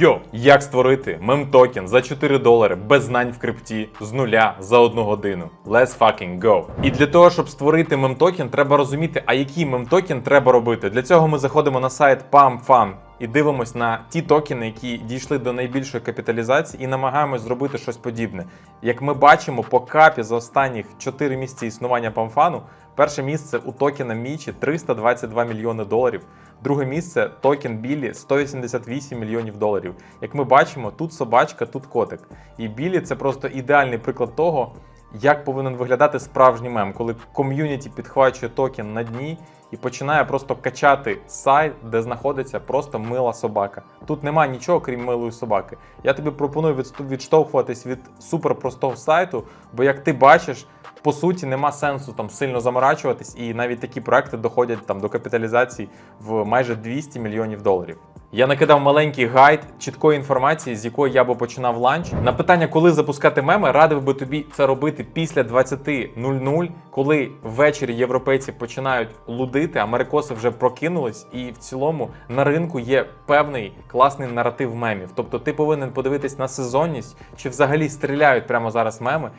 Йо, як створити мем-токен за 4 долари без знань в крипті з нуля за одну годину. Let's fucking go. І для того, щоб створити мем-токен, треба розуміти, а який мем-токен треба робити. Для цього ми заходимо на сайт PAMFAN і дивимось на ті токени, які дійшли до найбільшої капіталізації, і намагаємось зробити щось подібне. Як ми бачимо, по капі за останніх 4 місяці існування PAMFAN перше місце у токена Мічі 322 мільйони доларів. Друге місце токен Білі 188 мільйонів доларів. Як ми бачимо, тут собачка, тут котик. І Білі це просто ідеальний приклад того, як повинен виглядати справжній мем, коли ком'юніті підхвачує токен на дні і починає просто качати сайт, де знаходиться просто мила собака. Тут нема нічого, крім милої собаки. Я тобі пропоную відштовхуватись від суперпростого сайту, бо як ти бачиш, по суті, нема сенсу там сильно заморачуватись, і навіть такі проекти доходять там до капіталізації в майже 200 мільйонів доларів. Я накидав маленький гайд чіткої інформації, з якої я би починав ланч. На питання, коли запускати меми, радив би тобі це робити після 20.00, коли ввечері європейці починають лудити, америкоси вже прокинулись, і в цілому на ринку є певний класний наратив мемів. Тобто ти повинен подивитись на сезонність, чи взагалі стріляють прямо зараз меми.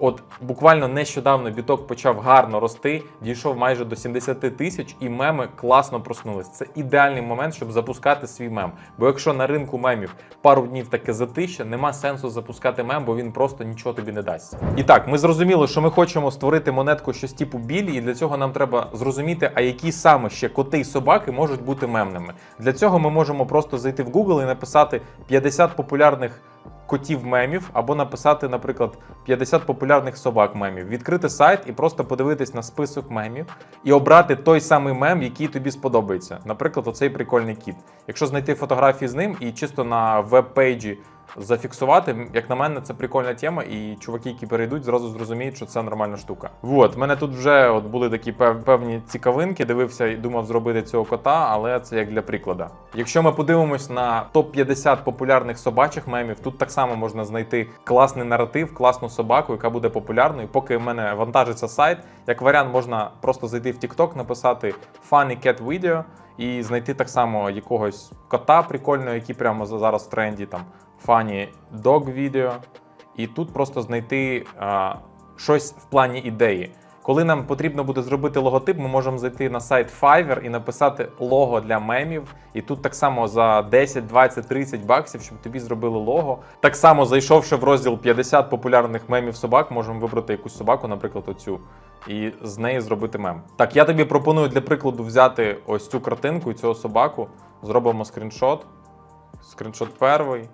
От буквально нещодавно біток почав гарно рости, дійшов майже до 70 тисяч, і меми класно проснулись. Це ідеальний момент, щоб запускати свій мем. Бо якщо на ринку мемів пару днів таке затища, нема сенсу запускати мем, бо він просто нічого тобі не дасть. І так, ми зрозуміли, що ми хочемо створити монетку щось типу білі, і для цього нам треба зрозуміти, а які саме ще коти і собаки можуть бути мемними. Для цього ми можемо просто зайти в Google і написати 50 популярних котів мемів, або написати, наприклад, 50 популярних собак мемів, відкрити сайт і просто подивитись на список мемів і обрати той самий мем, який тобі сподобається. Наприклад, оцей прикольний кіт. Якщо знайти фотографії з ним і чисто на веб-пейджі зафіксувати, як на мене, це прикольна тема, і чуваки, які перейдуть, зразу зрозуміють, що це нормальна штука. Вот, в мене тут вже от були такі певні цікавинки. Дивився і думав зробити цього кота, але це як для прикладу. Якщо ми подивимось на топ 50 популярних собачих мемів, тут так само можна знайти класний наратив, класну собаку, яка буде популярною. Поки в мене вантажиться сайт, як варіант, можна просто зайти в TikTok, написати Funny Cat Video і знайти так само якогось кота прикольного, який прямо зараз в тренді там Funny Dog Video. І тут просто знайти а, щось в плані ідеї. Коли нам потрібно буде зробити логотип, ми можемо зайти на сайт Fiverr і написати лого для мемів. І тут так само за 10, 20, 30 баксів, щоб тобі зробили лого. Так само, зайшовши в розділ 50 популярних мемів собак, можемо вибрати якусь собаку, наприклад, оцю, і з неї зробити мем. Так, я тобі пропоную для прикладу взяти ось цю картинку і цього собаку. Зробимо скріншот. Скріншот перший,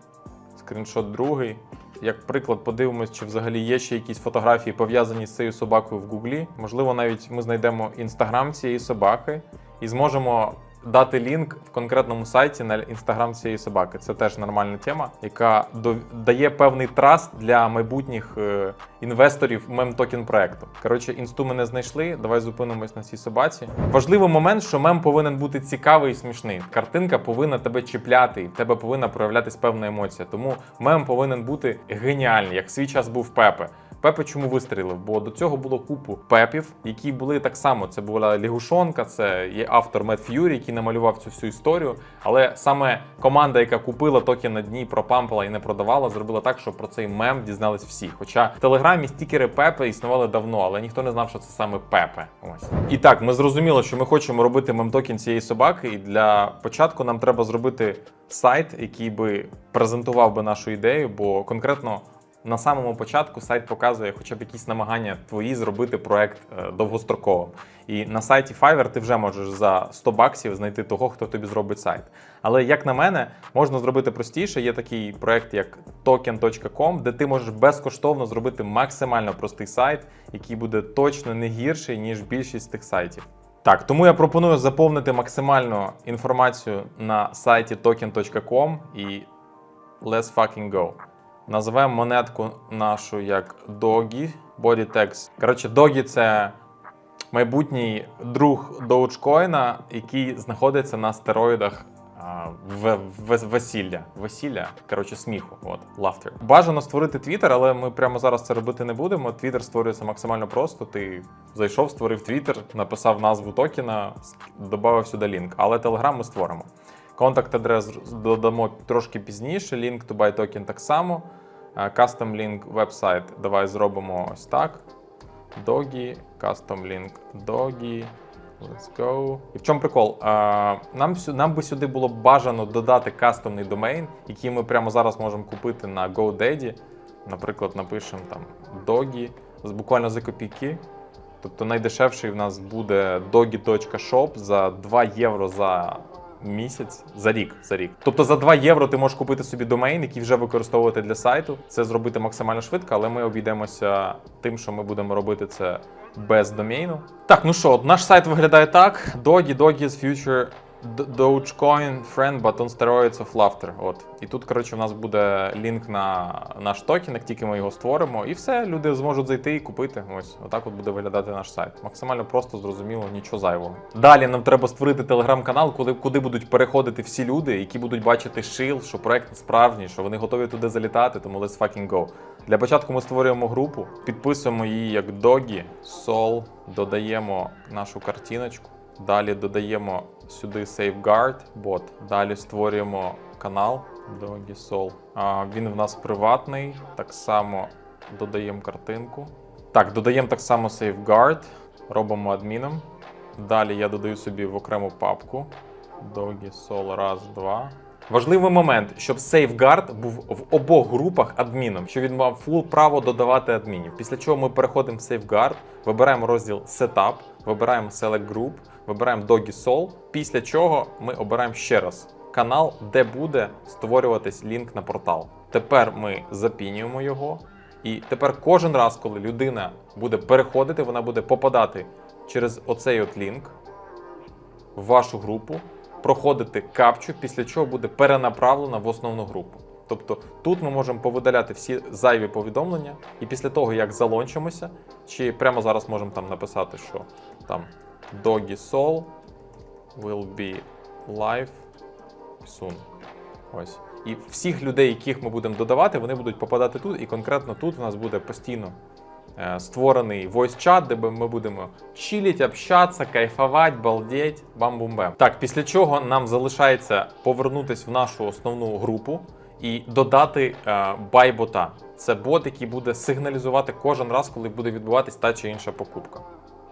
скріншот другий. Як приклад, подивимось, чи взагалі є ще якісь фотографії пов'язані з цією собакою в Гуглі. Можливо, навіть ми знайдемо інстаграм цієї собаки і зможемо дати лінк в конкретному сайті на інстаграм цієї собаки. Це теж нормальна тема, яка дає певний траст для майбутніх е, інвесторів мем-токен проекту. Коротше, інсту ми не знайшли. Давай зупинимось на цій собаці. Важливий момент, що мем повинен бути цікавий і смішний. Картинка повинна тебе чіпляти, і в тебе повинна проявлятись певна емоція. Тому мем повинен бути геніальний, як свій час був Пепе. Пепе чому вистрілив? Бо до цього було купу пепів, які були так само. Це була лягушонка, це є автор Мед Ф'юрі, який намалював цю всю історію. Але саме команда, яка купила токен на дні, пропампала і не продавала, зробила так, що про цей мем дізнались всі. Хоча в телеграмі стікери Пепе існували давно, але ніхто не знав, що це саме Пепе. Ось і так, ми зрозуміли, що ми хочемо робити мем-токен цієї собаки, і для початку нам треба зробити сайт, який би презентував би нашу ідею, бо конкретно. На самому початку сайт показує хоча б якісь намагання твої зробити проект е, довгостроковим. І на сайті Fiverr ти вже можеш за 100 баксів знайти того, хто тобі зробить сайт. Але як на мене, можна зробити простіше. Є такий проект, як token.com, де ти можеш безкоштовно зробити максимально простий сайт, який буде точно не гірший, ніж більшість тих сайтів. Так, тому я пропоную заповнити максимальну інформацію на сайті token.com і let's fucking go. Називаємо монетку нашу як Dogi, Body Tags. Коротше, Dogi це майбутній друг Dogecoin, який знаходиться на стероїдах в, в, весілля. Весілля, коротше, сміху. От, laughter. Бажано створити Twitter, але ми прямо зараз це робити не будемо. Twitter створюється максимально просто. Ти зайшов, створив Twitter, написав назву токена, додав сюди лінк. Але Telegram ми створимо. Контакт адрес додамо трошки пізніше. Link to buy token так само. Е, Custom link веб-сайт. Давай зробимо ось так. Doggy, custom link Doggy. Let's go. І в чому прикол? Нам, нам би сюди було бажано додати кастомний домейн, який ми прямо зараз можемо купити на GoDaddy. Наприклад, напишемо там Doggy, буквально за копійки. Тобто найдешевший в нас буде doggy.shop за 2 євро за місяць, за рік. За рік. Тобто за 2 євро ти можеш купити собі домейн, який вже використовувати для сайту. Це зробити максимально швидко, але ми обійдемося тим, що ми будемо робити це без домейну. Так, ну що, наш сайт виглядає так: Doggy, Doggy's Future D- Dogecoin Friend, but on steroids of laughter. От. І тут, коротше, у нас буде лінк на наш токен, як тільки ми його створимо, і все, люди зможуть зайти і купити. Ось, отак от буде виглядати наш сайт. Максимально просто, зрозуміло, нічого зайвого. Далі нам треба створити телеграм-канал, куди, куди будуть переходити всі люди, які будуть бачити шил, що проект справжній, що вони готові туди залітати, тому let's fucking go. Для початку ми створюємо групу, підписуємо її як Doggy, Soul, додаємо нашу картиночку. Далі додаємо сюди Safeguard бот. Далі створюємо канал Soul. А, він в нас приватний. Так само додаємо картинку. Так, додаємо так само Safeguard, робимо адміном. Далі я додаю собі в окрему папку. Doggy Soul, раз, два. Важливий момент, щоб Safeguard був в обох групах адміном, що він мав фул право додавати адмінів. Після чого ми переходимо в Safeguard, вибираємо розділ Setup, вибираємо Select Group, вибираємо Doggy Soul, після чого ми обираємо ще раз канал, де буде створюватись лінк на портал. Тепер ми запінюємо його. І тепер кожен раз, коли людина буде переходити, вона буде попадати через оцей от лінк в вашу групу, проходити капчу, після чого буде перенаправлена в основну групу. Тобто тут ми можемо повидаляти всі зайві повідомлення, і після того, як залончимося, чи прямо зараз можемо там написати, що там Doggy Soul will be live soon. Ось. І всіх людей, яких ми будемо додавати, вони будуть попадати тут, і конкретно тут у нас буде постійно е, створений voice-чат, де ми будемо чилить, общатися, кайфувати, балдеть, бам-бум-бем. Так, після чого нам залишається повернутися в нашу основну групу і додати е, байбота. Це бот, який буде сигналізувати кожен раз, коли буде відбуватись та чи інша покупка.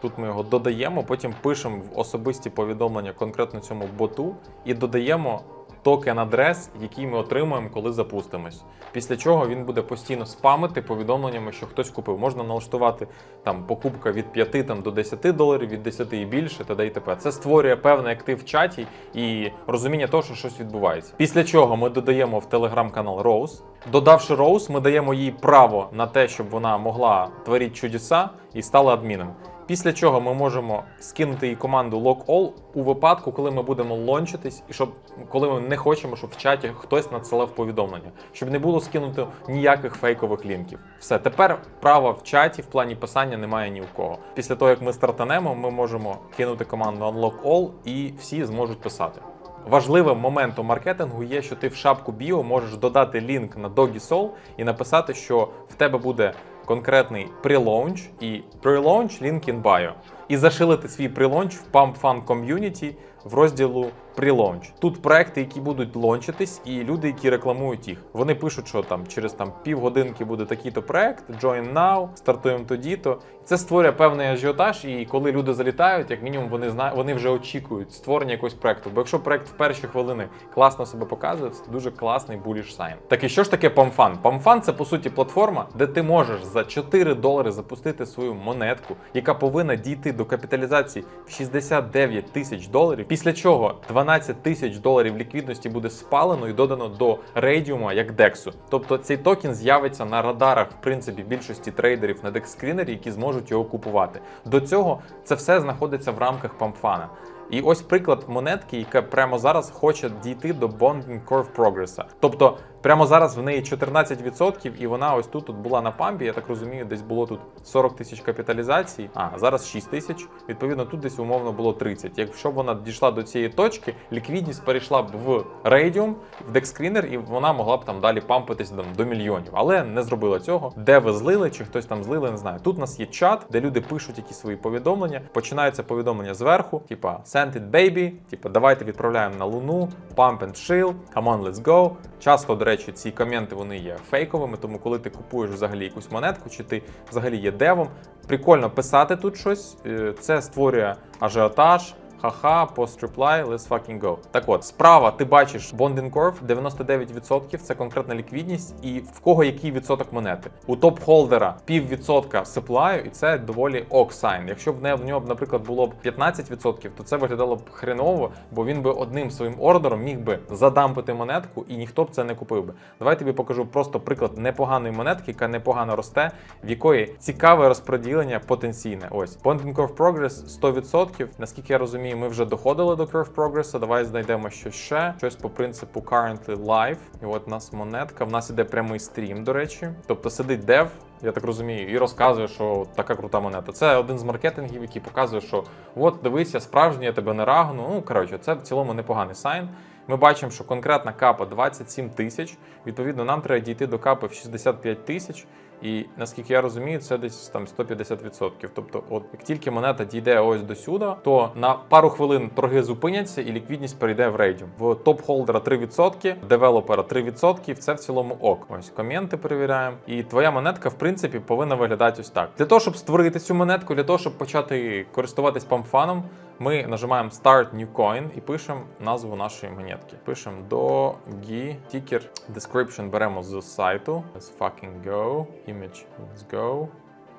Тут ми його додаємо, потім пишемо в особисті повідомлення конкретно цьому боту і додаємо токен адрес, який ми отримуємо, коли запустимось. Після чого він буде постійно спамити повідомленнями, що хтось купив. Можна налаштувати там покупка від 5 там, до 10 доларів, від 10 і більше, т.д. і т.п. Це створює певний актив в чаті і розуміння того, що щось відбувається. Після чого ми додаємо в телеграм-канал Rose. Додавши Rose, ми даємо їй право на те, щоб вона могла творити чудеса і стала адміном. Після чого ми можемо скинути їй команду Lock All у випадку, коли ми будемо лончитись, і щоб коли ми не хочемо, щоб в чаті хтось надсилав повідомлення, щоб не було скинуто ніяких фейкових лінків. Все, тепер права в чаті в плані писання немає ні у кого. Після того, як ми стартанемо, ми можемо кинути команду Unlock All і всі зможуть писати. Важливим моментом маркетингу є, що ти в шапку біо можеш додати лінк на Doggy Soul і написати, що в тебе буде конкретний pre-launch і pre-launch link in bio. І зашилити свій pre-launch в Pump Fun Community в розділу pre-launch. Тут проекти, які будуть лончитись, і люди, які рекламують їх. Вони пишуть, що там через там півгодинки буде такий-то проект, join now, стартуємо тоді-то. Це створює певний ажіотаж, і коли люди залітають, як мінімум, вони знають, вони вже очікують створення якогось проекту. Бо якщо проект в перші хвилини класно себе показує, це дуже класний bullish sign. Так і що ж таке PAMFAN? PAMFAN – це по суті платформа, де ти можеш за 4 долари запустити свою монетку, яка повинна дійти до капіталізації в 69 тисяч доларів. Після чого 12 тисяч доларів ліквідності буде спалено і додано до рейдіума як дексу. Тобто цей токен з'явиться на радарах, в принципі, більшості трейдерів на DEX-скрінері, які зможуть його купувати. До цього це все знаходиться в рамках памфана. І ось приклад монетки, яка прямо зараз хоче дійти до Bonding Curve Progress. Тобто прямо зараз в неї 14%, і вона ось тут, тут була на пампі, я так розумію, десь було тут 40 тисяч капіталізації, а зараз 6 тисяч. Відповідно, тут десь умовно було 30. Якщо б вона дійшла до цієї точки, ліквідність перейшла б в Radium, в DexScreener, і вона могла б там далі пампитись там, до мільйонів. Але не зробила цього. Де ви злили, чи хтось там злили, не знаю. Тут у нас є чат, де люди пишуть якісь свої повідомлення. Починається повідомлення зверху, типа send it baby, типу, давайте відправляємо на Луну, pump and chill, come on, let's go. Часто, до речі, ці коменти вони є фейковими, тому коли ти купуєш взагалі якусь монетку, чи ти взагалі є девом, прикольно писати тут щось, е, це створює ажіотаж. Ха-ха, post reply, let's fucking go. Так от, справа ти бачиш bonding curve 99%, це конкретна ліквідність, і в кого який відсоток монети. У топ-холдера піввідсотка supply, і це доволі ок сайн. Якщо б не- в нього, наприклад, було б 15%, то це виглядало б хреново, бо він би одним своїм ордером міг би задампити монетку, і ніхто б це не купив би. Давай тобі покажу просто приклад непоганої монетки, яка непогано росте, в якої цікаве розподілення потенційне. Ось Bonding Curve Progress 100%. Наскільки я розумію, ми вже доходили до Curve Progress. Давай знайдемо щось ще. Щось по принципу Currently Live. І от у нас монетка. В нас іде прямий стрім, до речі. Тобто сидить дев. Я так розумію, і розказує, що така крута монета. Це один з маркетингів, який показує, що от дивись, я справжній, я тебе не рагну. Ну коротше, це в цілому непоганий сайн. Ми бачимо, що конкретна капа 27 тисяч. Відповідно, нам треба дійти до капи в 65 тисяч. І наскільки я розумію, це десь там 150%. Тобто, от як тільки монета дійде ось до сюди, то на пару хвилин торги зупиняться і ліквідність перейде в рейдінг. В топ-холдера 3%, девелопера 3%, це в цілому ок. Ось коменти перевіряємо. І твоя монетка, в принципі, повинна виглядати ось так. Для того, щоб створити цю монетку, для того, щоб почати користуватись памфаном, ми нажимаємо Start New Coin і пишемо назву нашої монетки. Пишемо догі, тікер, description беремо з сайту. Let's fucking go. Image, let's go.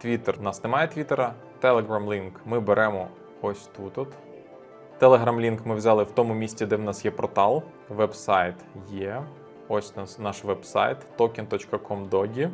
Twitter, у нас немає твіттера. Telegram link ми беремо ось тут. от. Telegram лінк ми взяли в тому місці, де в нас є портал. Вебсайт є. Ось нас наш вебсайт token.com dogi.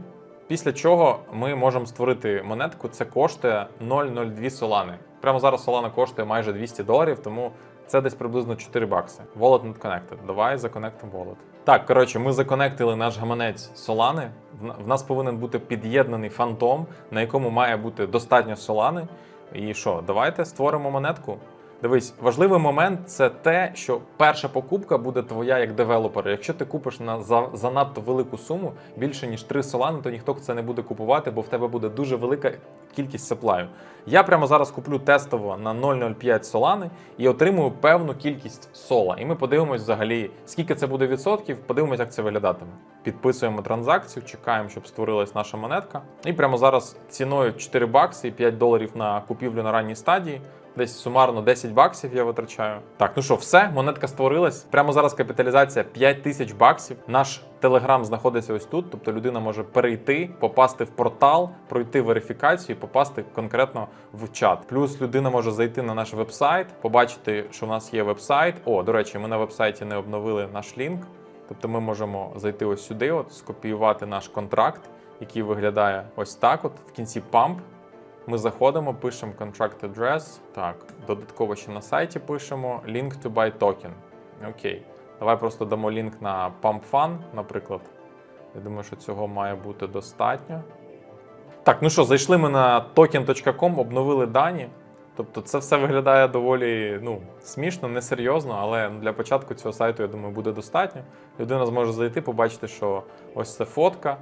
Після чого ми можемо створити монетку. Це коштує 0,02 солани. Прямо зараз солана коштує майже 200 доларів, тому це десь приблизно 4 бакси. Wallet not connected. Давай законектимо wallet. Так, коротше, ми законектили наш гаманець Солани. В- нас повинен бути під'єднаний фантом, на якому має бути достатньо солани. І що, давайте створимо монетку. Дивись, важливий момент це те, що перша покупка буде твоя як девелопера. Якщо ти купиш на за, занадто велику суму, більше ніж 3 солани, то ніхто це не буде купувати, бо в тебе буде дуже велика кількість саплаю. Я прямо зараз куплю тестово на 0,05 солани і отримую певну кількість сола. І ми подивимось взагалі, скільки це буде відсотків, подивимось, як це виглядатиме. Підписуємо транзакцію, чекаємо, щоб створилась наша монетка. І прямо зараз ціною 4 бакси і 5 доларів на купівлю на ранній стадії. Десь сумарно 10 баксів я витрачаю. Так, ну що, все, монетка створилась. Прямо зараз капіталізація 5 тисяч баксів. Наш телеграм знаходиться ось тут. Тобто людина може перейти, попасти в портал, пройти верифікацію попасти конкретно в чат. Плюс людина може зайти на наш вебсайт, побачити, що в нас є вебсайт. О, до речі, ми на вебсайті не обновили наш лінк. Тобто ми можемо зайти ось сюди, от скопіювати наш контракт, який виглядає ось так. От в кінці pump. Ми заходимо, пишемо contract address. Так, додатково ще на сайті пишемо link to buy token. Окей. Давай просто дамо лінк на PumpFun, наприклад. Я думаю, що цього має бути достатньо. Так, ну що, зайшли ми на token.com, обновили дані. Тобто це все виглядає доволі ну, смішно, несерйозно, але для початку цього сайту, я думаю, буде достатньо. Людина зможе зайти, побачити, що ось це фотка,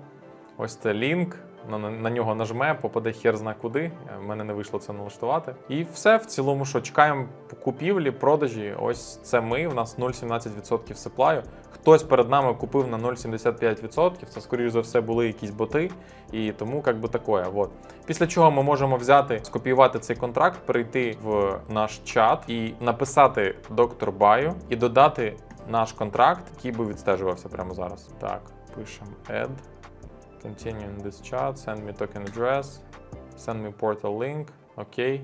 ось це лінк. На, на, нього нажме, попаде хер зна куди. В мене не вийшло це налаштувати. І все в цілому, що чекаємо купівлі, продажі. Ось це ми. У нас 0,17% сеплаю. Хтось перед нами купив на 0,75%. Це, скоріш за все, були якісь боти. І тому як би таке. Вот. Після чого ми можемо взяти, скопіювати цей контракт, перейти в наш чат і написати доктор Баю і додати наш контракт, який би відстежувався прямо зараз. Так, пишемо add. Continue in this chat, send me token address, send me portal link. Окей.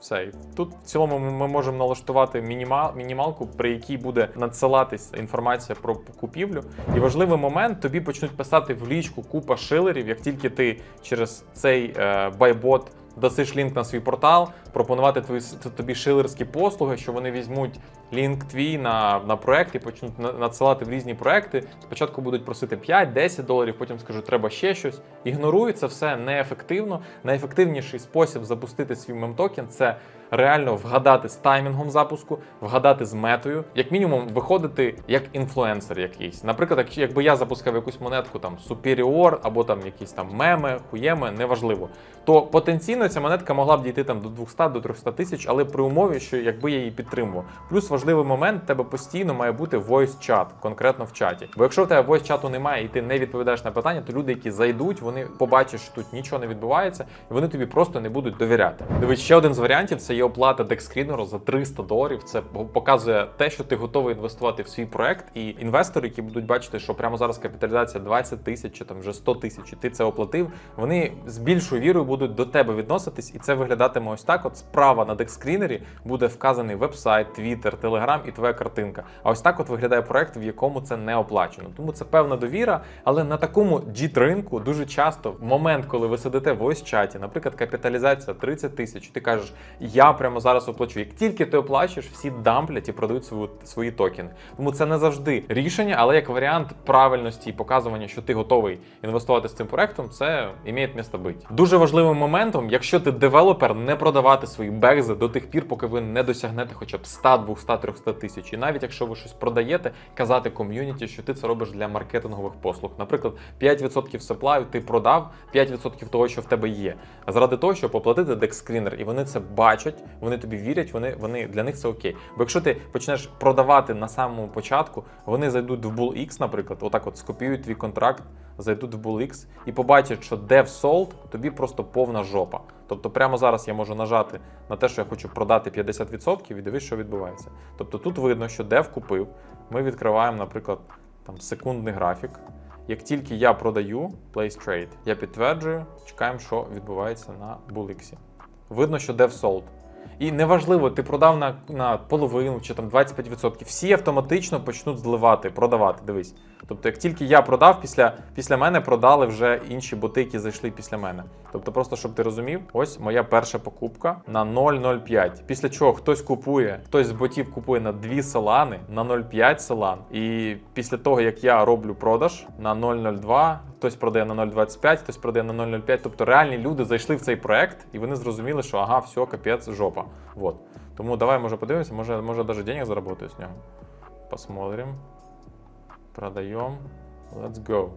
Все. Тут в цілому ми ми можемо налаштувати мінімал, мінімалку, при якій буде надсилатись інформація про купівлю. І важливий момент тобі почнуть писати в лічку купа шилерів, як тільки ти через цей е, байбот дасиш лінк на свій портал, пропонувати твої тобі шилерські послуги, що вони візьмуть лінк твій на, на проект і почнуть надсилати в різні проекти. Спочатку будуть просити 5-10 доларів, потім скажуть, треба ще щось. Ігнорують це все неефективно. Найефективніший спосіб запустити свій мемтокен це реально вгадати з таймінгом запуску, вгадати з метою, як мінімум виходити як інфлюенсер якийсь. Наприклад, якби я запускав якусь монетку там Superior або там якісь там меми, хуєми, неважливо, то потенційно ця монетка могла б дійти там до 200 200 до 300 тисяч, але при умові, що якби я її підтримував. Плюс важливий момент, тебе постійно має бути voice чат, конкретно в чаті. Бо якщо в тебе voice чату немає і ти не відповідаєш на питання, то люди, які зайдуть, вони побачать, що тут нічого не відбувається, і вони тобі просто не будуть довіряти. Дивись, ще один з варіантів це є оплата декскрінеру за 300 доларів. Це показує те, що ти готовий інвестувати в свій проект, і інвестори, які будуть бачити, що прямо зараз капіталізація 20 тисяч чи там вже 100 тисяч, і ти це оплатив. Вони з більшою вірою будуть до тебе відноситись, і це виглядатиме ось так. От справа на декскрінері буде вказаний вебсайт, твіттер, телеграм і твоя картинка. А ось так от виглядає проект, в якому це не оплачено. Тому це певна довіра, але на такому джіт ринку дуже часто в момент, коли ви сидите в ось чаті, наприклад, капіталізація 30 тисяч, ти кажеш, я прямо зараз оплачу. Як тільки ти оплачуєш, всі дамплять і продають свою, свої токени. Тому це не завжди рішення, але як варіант правильності і показування, що ти готовий інвестувати з цим проектом, це імеє місце бути. Дуже важливим моментом, якщо ти девелопер, не продавати свої бекзи до тих пір, поки ви не досягнете хоча б 100, 200, 300 тисяч. І навіть якщо ви щось продаєте, казати ком'юніті, що ти це робиш для маркетингових послуг. Наприклад, 5% саплаю ти продав 5% того, що в тебе є. Заради того, щоб оплатити декскрінер, і вони це бачать, вони тобі вірять, вони, вони для них це окей. Бо якщо ти почнеш продавати на самому початку, вони зайдуть в BullX, наприклад, отак от скопіюють твій контракт, зайдуть в BullX і побачать, що dev sold, тобі просто повна жопа. Тобто прямо зараз я можу нажати на те, що я хочу продати 50% і дивись, що відбувається. Тобто тут видно, що дев купив. Ми відкриваємо, наприклад, там секундний графік. Як тільки я продаю Place Trade, я підтверджую, чекаємо, що відбувається на BullX. Видно, що dev sold. І неважливо, ти продав на, на половину чи там 25%, всі автоматично почнуть зливати, продавати. Дивись. Тобто, як тільки я продав, після, після мене продали вже інші боти, які зайшли після мене. Тобто, просто щоб ти розумів, ось моя перша покупка на 0,05. Після чого хтось купує, хтось з ботів купує на 2 селани, на 0,5 селан. І після того, як я роблю продаж на 0,02, хтось продає на 0,25, хтось продає на 0,05. Тобто реальні люди зайшли в цей проект і вони зрозуміли, що ага, все, капець, жопа. Вот. Тому давай, може, подивимося, може, може навіть денег заработаю з нього. Посмотрим. Продаємо. Let's go.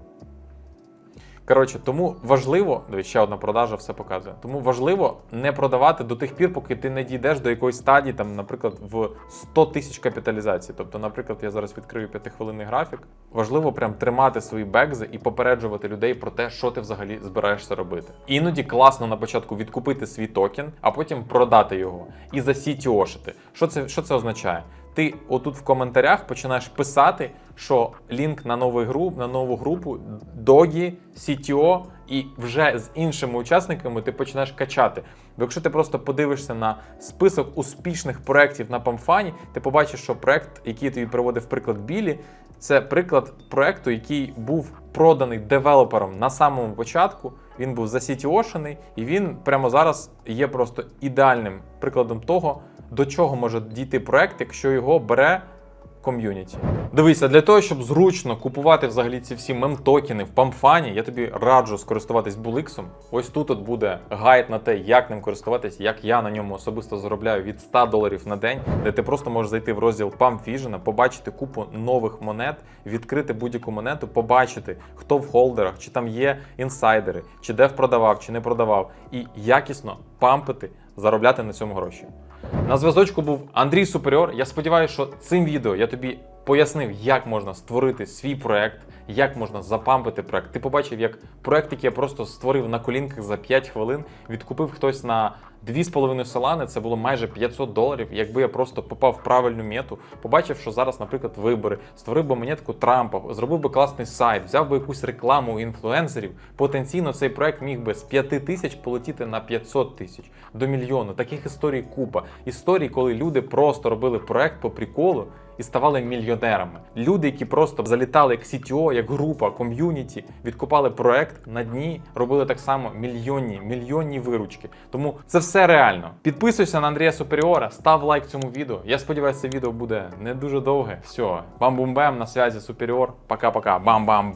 Коротше, тому важливо, дивись, ще одна продажа все показує. Тому важливо не продавати до тих пір, поки ти не дійдеш до якоїсь стадії, там, наприклад, в 100 тисяч капіталізації. Тобто, наприклад, я зараз відкрию п'ятихвилинний графік. Важливо прям тримати свої бекзи і попереджувати людей про те, що ти взагалі збираєшся робити. Іноді класно на початку відкупити свій токен, а потім продати його і засітіошити. Що це, що це означає? Ти отут в коментарях починаєш писати, що лінк на нову гру, на нову групу Догі, CTO, і вже з іншими учасниками ти починаєш качати. Бо якщо ти просто подивишся на список успішних проєктів на Памфані, ти побачиш, що проєкт, який тобі приводив приклад Білі, це приклад проєкту, який був проданий девелопером на самому початку. Він був засітіошений, і він прямо зараз є просто ідеальним прикладом того, до чого може дійти проект, якщо його бере ком'юніті. Дивися, для того, щоб зручно купувати взагалі ці всі мем-токени в памфані, я тобі раджу скористуватись Буликсом. Ось тут от буде гайд на те, як ним користуватись, як я на ньому особисто заробляю від 100 доларів на день, де ти просто можеш зайти в розділ Pump побачити купу нових монет, відкрити будь-яку монету, побачити, хто в холдерах, чи там є інсайдери, чи дев продавав, чи не продавав, і якісно пампити, заробляти на цьому гроші. На зв'язочку був Андрій Суперіор. Я сподіваюся, що цим відео я тобі пояснив, як можна створити свій проект, як можна запампити проект. Ти побачив, як проект, який я просто створив на колінках за 5 хвилин, відкупив хтось на 2,5 солани, це було майже 500 доларів. Якби я просто попав в правильну мету, побачив, що зараз, наприклад, вибори, створив би монетку Трампа, зробив би класний сайт, взяв би якусь рекламу інфлюенсерів. Потенційно цей проект міг би з 5 тисяч полетіти на 500 тисяч до мільйону. Таких історій купа. Історій, коли люди просто робили проект по приколу. І ставали мільйонерами. Люди, які просто залітали як CTO, як група, ком'юніті, відкупали проект на дні, робили так само мільйонні, мільйонні виручки. Тому це все реально. Підписуйся на Андрія Суперіора, став лайк цьому відео. Я сподіваюся, це відео буде не дуже довге. Все, бам-бум-бам, на связі Суперіор. Пока-пока. Бам-бам-бам.